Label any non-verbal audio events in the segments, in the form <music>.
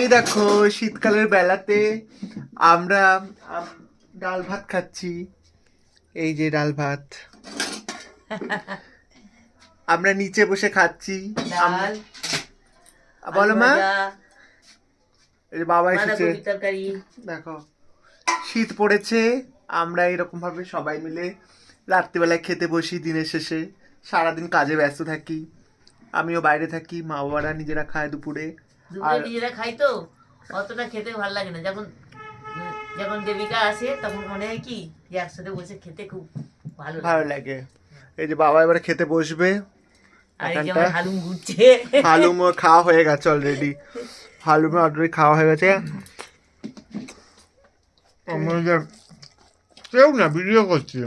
এই দেখো শীতকালের বেলাতে আমরা ডাল ভাত খাচ্ছি। এই যে ডাল ভাত। <laughs> আমরা নিচে বসে খাচ্ছি। ডাল বলো মা। বাবা এসেছে। দেখো শীত পড়েছে আমরা এরকম ভাবে সবাই মিলে রাত্রিবেলায় খেতে বসি দিনের শেষে। সারাদিন কাজে ব্যস্ত থাকি। আমিও বাইরে থাকি মা বাবারা নিজেরা খায় দুপুরে। দুপুরে নিজেরা খাই তো অতটা খেতে ভালো লাগে না। যখন যখন দেবিকা আসে তখন মনে হয় কি যে একসাথে বসে খেতে খুব ভালো ভালো লাগে। এই যে বাবা এবারে খেতে বসবে। হালুম খাওয়া হয়ে গেছে অলরেডি হালুমে অলরেডি খাওয়া হয়ে গেছে। কেউ না ভিডিও করছি।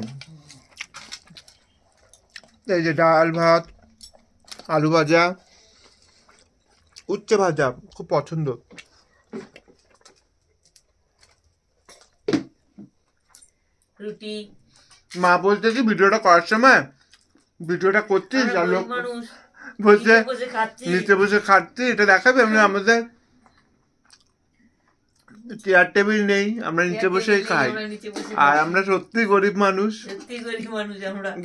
এই যে ডাল ভাত আলু ভাজা। উচ্ছে ভাজা খুব পছন্দ। রুটি। মা বলতে কি ভিডিওটা করার সময় ভিডিওটা করছিস? আর লোক বলছে নিচে বসে খাচ্ছি। এটা দেখাবে? আমরা আমাদের চেয়ার টেবিল নেই আমরা নিচে বসেই খাই। আর আমরা সত্যি গরিব মানুষ।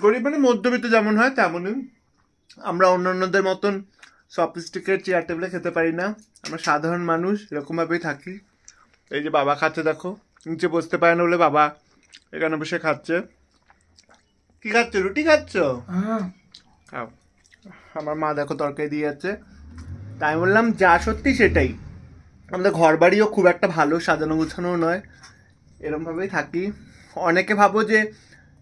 গরিব মানে মধ্যবিত্ত যেমন হয় তেমনই। আমরা অন্যান্যদের মতন সফিস্টিকেট চেয়ার টেবিলে খেতে পারি না। আমরা সাধারণ মানুষ এরকমভাবেই থাকি। এই যে বাবা খাচ্ছে দেখো। নিচে বসতে পারে না বলে বাবা এখানে বসে খাচ্ছে। কি খাচ্ছ? রুটি খাচ্ছ? খাও। আমার মা দেখো তরকারি দিয়ে যাচ্ছে। তাই বললাম যা সত্যি সেটাই। আমাদের ঘর বাড়িও খুব একটা ভালো সাজানো গুছানো নয়। এরমভাবেই থাকি। অনেকে ভাবো যে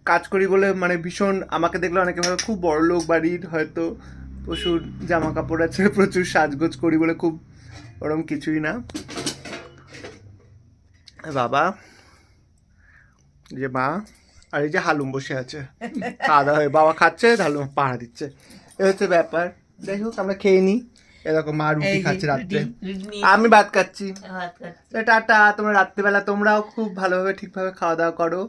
কাজ করি বলে মানে ভীষণ আমাকে দেখলে অনেকে ভাবে খুব বড় লোক বাড়ির হয়তো। প্রচুর জামা কাপড় আছে প্রচুর সাজগোজ করি বলে খুব ওরম কিছুই না। বাবা যে মা আর এই যে হালুম বসে আছে। খাওয়া দাওয়া হয়ে বাবা খাচ্ছে হালুম পাহাড়া দিচ্ছে। এ হচ্ছে ব্যাপার। যাই হোক আমরা খেয়ে নিই এরকম মা রুটি খাচ্ছে রাত্রে। আমি ভাত খাচ্ছি। টাটা তোমরা রাত্রিবেলা তোমরাও খুব ভালোভাবে ঠিকভাবে খাওয়া দাওয়া করো।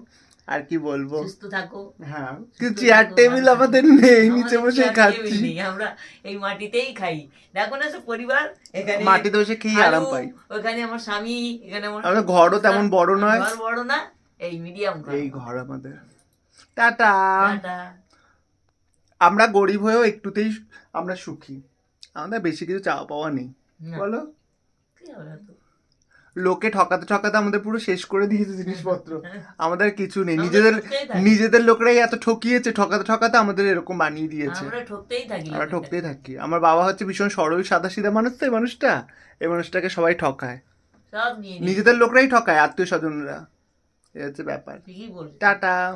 আর কি বলব? সুস্থ থাকো। হ্যাঁ কিন্তু চেয়ার টেবিল আমাদের নেই নিচে বসে খাচ্ছি। আমরা এই মাটিতেই খাই। দেখো না সব পরিবার এখানে মাটিতে বসে খেয়ে আরাম পাই? ওখানে আমার স্বামী এখানে আমার আমাদের ঘরও তেমন বড় নয়। ঘর বড় না এই মিডিয়াম ঘর। এই ঘর আমাদের। টাটা। আমরা গরিব হয়েও একটুতেই আমরা সুখী। আমাদের বেশি কিছু চাওয়া পাওয়া নেই বলো? লোকে ঠকাতে ঠকাতে আমাদের পুরো শেষ করে দিয়েছে জিনিসপত্র। <laughs> আমাদের কিছু নেই। নিজেদের নিজেদের লোকরাই এত ঠকিয়েছে ঠকাতে ঠকাতে আমাদের এরকম বানিয়ে দিয়েছে। আমরা ঠকতেই থাকি আমরা বাবা হচ্ছে ভীষণ সরল সাদা সিধা মানুষ তো এই মানুষটা। এই মানুষটাকে সবাই ঠকায়। নিজেদের লোকরাই ঠকায় আত্মীয় স্বজনরা এই হচ্ছে ব্যাপার। টাটা।